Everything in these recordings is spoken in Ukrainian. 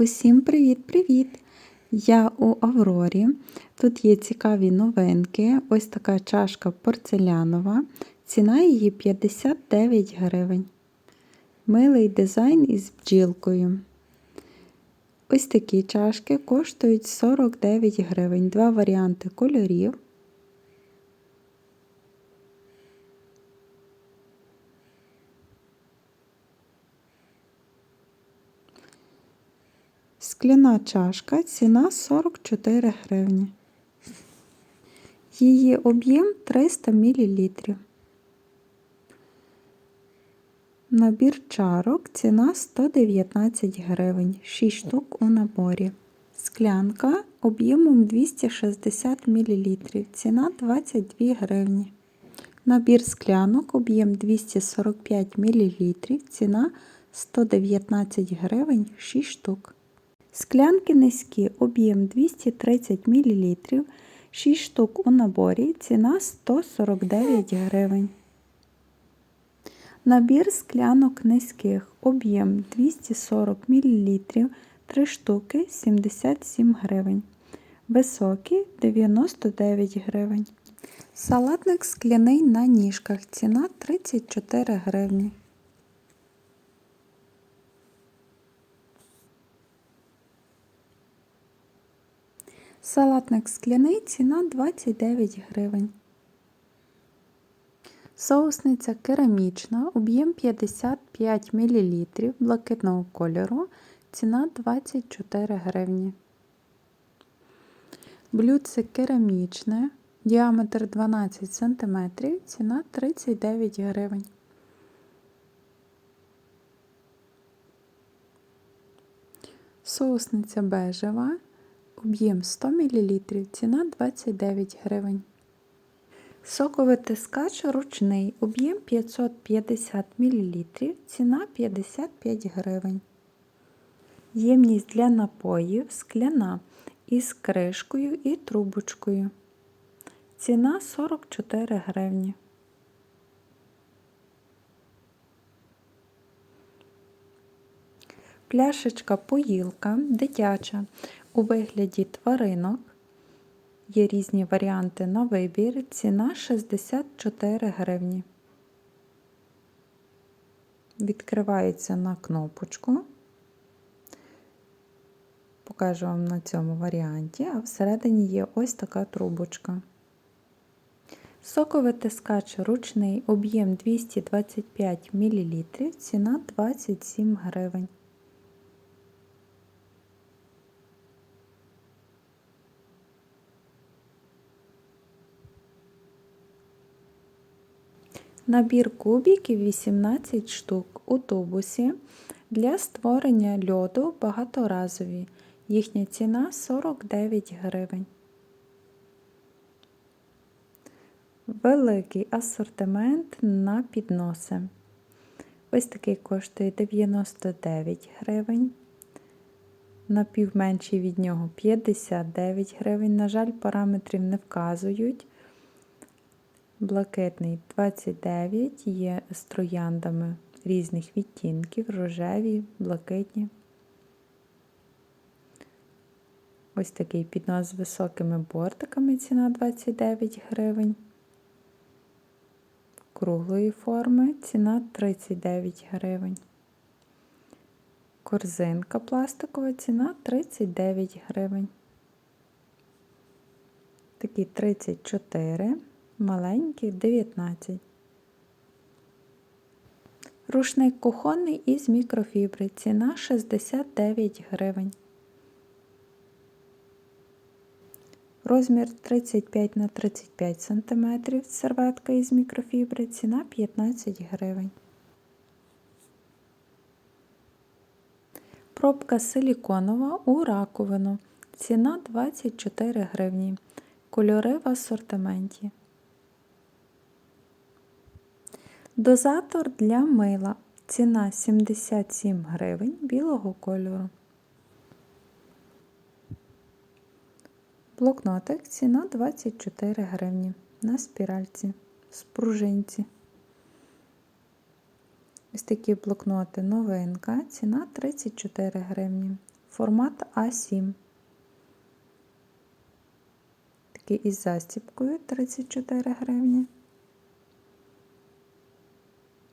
Усім привіт-привіт! Я у Аврорі. Тут є цікаві новинки. Ось така чашка порцелянова. Ціна її 59 гривень. Милий дизайн із бджілкою. Ось такі чашки коштують 49 гривень. Два варіанти кольорів. Скляна чашка, ціна 44 гривні. Її об'єм 300 мл. Набір чарок ціна 119 гривень, 6 штук у наборі. Склянка об'ємом 260 мл. Ціна 22 гривні. Набір склянок об'єм 245 мл. Ціна 119 гривень 6 штук. Склянки низькі, об'єм 230 мл, 6 штук у наборі, ціна 149 гривень. Набір склянок низьких, об'єм 240 мл, 3 штуки 77 гривень. Високі 99 гривень. Салатник скляний на ніжках, ціна 34 гривні. Салатник скляний ціна 29 гривень. Соусниця керамічна, об'єм 55 мл блакитного кольору, ціна 24 гривні. Блюдце керамічне, діаметр 12 см, ціна 39 гривень. Соусниця бежева Об'єм 100 мл, ціна 29 гривень. Соковитискач ручний, об'єм 550 мл, ціна 55 гривень. Ємність для напоїв скляна із кришкою і трубочкою. Ціна 44 гривні. Пляшечка поїлка дитяча у вигляді тваринок. Є різні варіанти на вибір. Ціна 64 гривні. Відкривається на кнопочку. Покажу вам на цьому варіанті, а всередині є ось така трубочка. Соковитискач ручний об'єм 225 мл, ціна 27 гривень. Набір кубиків 18 штук у тубусі для створення льоду багаторазові. Їхня ціна 49 гривень. Великий асортимент на підноси. Ось такий коштує 99 гривень. Напівменший від нього 59 гривень. На жаль, параметрів не вказують. Блакитний 29 є з трояндами різних відтінків, рожеві, блакитні. Ось такий піднос з високими бортиками, ціна 29 гривень. Круглої форми ціна 39 гривень. Корзинка пластикова ціна 39 гривень. Такі 34 маленьких 19. Рушник кухонний із мікрофібри. Ціна 69 гривень. Розмір 35 на 35 см. Серветка із мікрофібри. Ціна 15 гривень. Пробка силіконова у раковину. Ціна 24 гривні. Кольори в асортименті. Дозатор для мила. Ціна 77 гривень білого кольору. Блокнотик ціна 24 гривні на спіральці з пружинці. Ось такі блокноти новинка, ціна 34 гривні. формат А7. Такий із застіпкою 34 гривні.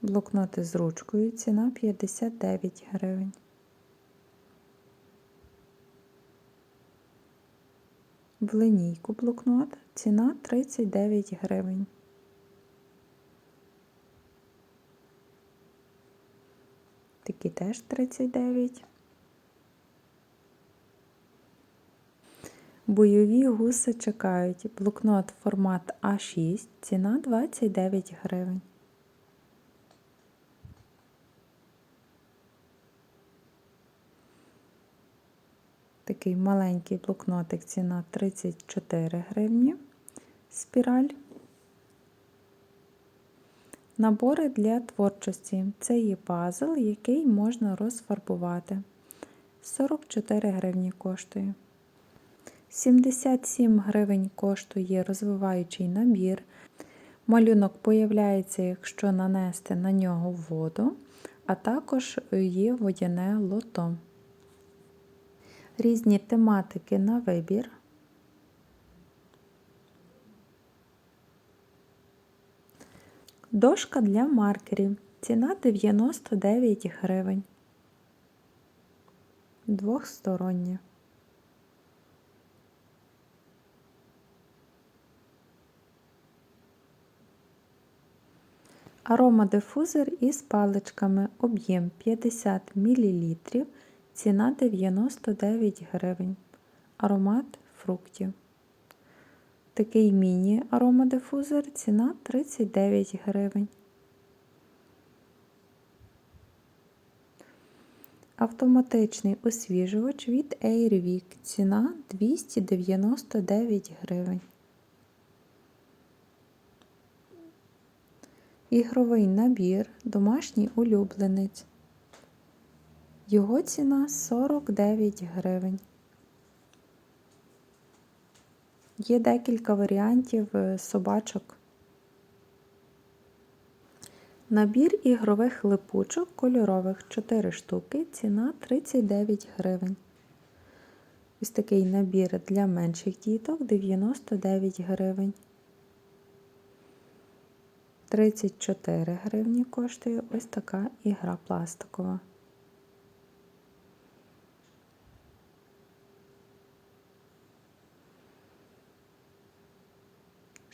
Блокноти з ручкою ціна 59 гривень. В линійку блокнот ціна 39 гривень. Такі теж 39. Бойові гуси чекають. Блокнот формат А6, ціна 29 гривень. Такий маленький блокнотик, ціна 34 гривні. Спіраль. Набори для творчості. Це є пазл, який можна розфарбувати. 44 гривні коштує. 77 гривень коштує розвиваючий набір. Малюнок появляється, якщо нанести на нього воду, а також є водяне лото. Різні тематики на вибір. Дошка для маркерів. Ціна 99 гривень. Двохстороння. Аромадифузор із паличками. Об'єм 50 мл. Ціна 99 гривень. Аромат фруктів. Такий міні-аромадифузор, ціна 39 гривень. Автоматичний освіжувач від Airwick. Ціна 299 гривень. Ігровий набір, домашній улюбленець. Його ціна 49 гривень. Є декілька варіантів собачок. Набір ігрових липучок кольорових 4 штуки, ціна 39 гривень. Ось такий набір для менших діток 99 гривень. 34 гривні коштує ось така ігра пластикова.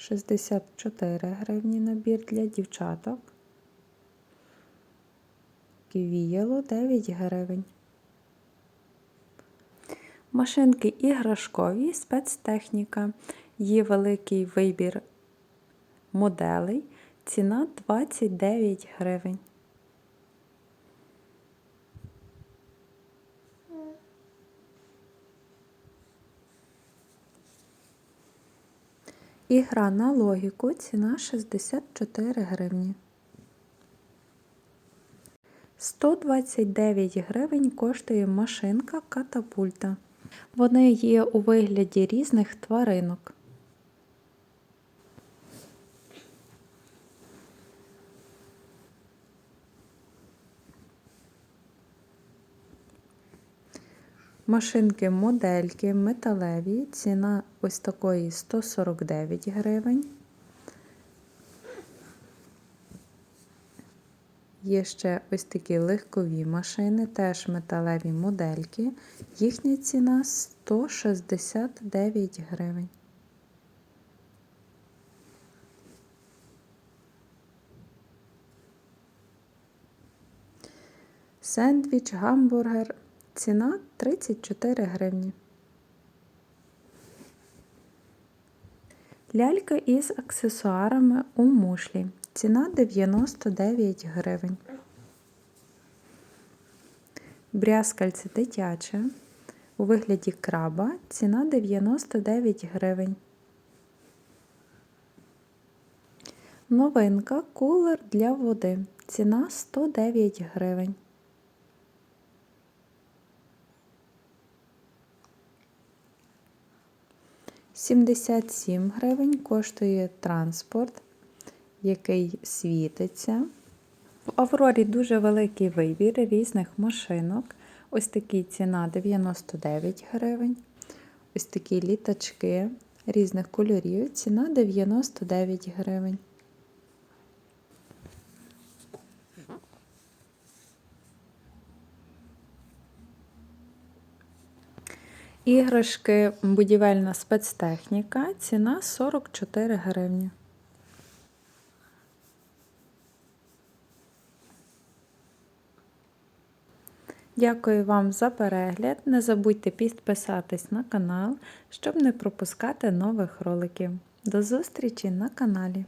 Шістдесят чотири гривні набір для дівчаток. Квіяло 9 гривень. Машинки іграшкові, спецтехніка. Є великий вибір моделей. Ціна 29 гривень. Ігра на логіку ціна 64 гривні. 129 гривень коштує машинка катапульта. Вони є у вигляді різних тваринок. Машинки модельки металеві, ціна ось такої 149 гривень. Є ще ось такі легкові машини, теж металеві модельки. Їхня ціна 169 гривень. Сендвіч, гамбургер. Ціна 34 гривні. Лялька із аксесуарами у мушлі. Ціна 99 гривень. Брязкальце дитяче. У вигляді краба. Ціна 99 гривень. Новинка кулер для води. Ціна 109 гривень. Сімдесят сім гривень коштує транспорт, який світиться. В Аврорі дуже великий вибір різних машинок. Ось такі ціна 99 гривень. Ось такі літачки різних кольорів. Ціна 99 гривень. Іграшки будівельна спецтехніка. Ціна 44 гривні. Дякую вам за перегляд. Не забудьте підписатись на канал, щоб не пропускати нових роликів. До зустрічі на каналі!